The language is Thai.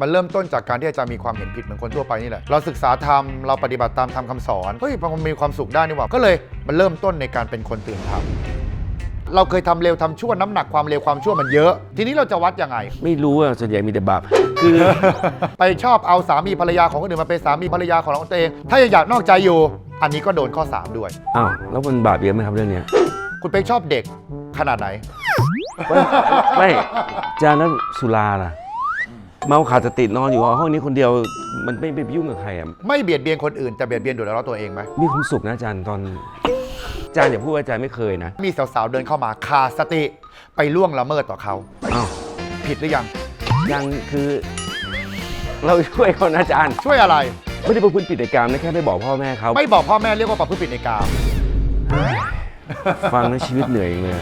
มันเริ่มต้นจากการที่อาจารย์มีความเห็นผิดเหมือนคนทั่วไปนี่แหละ เราศึกษาธรรม เราปฏิบัติตามธรรมคำสอน เฮ้ยมันมีความสุขได้นี่หว่า ก็เลยมันเริ่มต้นในการเป็นคนตื่นธรรม เราเคยทำเร็วทำชั่วน้ำหนักความเร็วความชั่วมันเยอะ ทีนี้เราจะวัดยังไง ไม่รู้อะส่วนใหญ่มีแต่บาป คือ ไปชอบเอาสามีภรรยาของคนอื่นมาเป็นสามีภรรยาของตัวเอง ถ้ายังอยากนอกใจอยู่ อันนี้ก็โดนข้อ3ด้วย อ้าวแล้วมันบาปเยอะไหมครับเรื่องเนี้ย คุณเป็กชอบเด็กขนาดไหน ไม่จานแล้วสุราล่ะ เมาขาดสตินอนอยู่ห้องนี้คนเดียวมันไม่ไปยุ่งกับใครอะไม่เบียดเบียนคนอื่นแต่เบียดเบียนโดยเฉพาะตัวเองไหมมีความสุขนะอาจารย์ตอนอาจารย์อย่าพูดว่าอาจารย์ไม่เคยนะมีสาวๆเดินเข้ามาขาดสติไปล่วงละเมิดต่อเขาอ้าวผิดหรือยัง ยังคือ เราช่วยเขานะอาจารย์ ช่วยอะไร ไม่ได้ประพฤติผิดในกรรมนะแค่ไปบอกพ่อแม่เขาไม่บอกพ่อแม่เรียกว่าประพฤติผิดในกาม ฟังแล้วชีวิตเหนื่อยจังเลย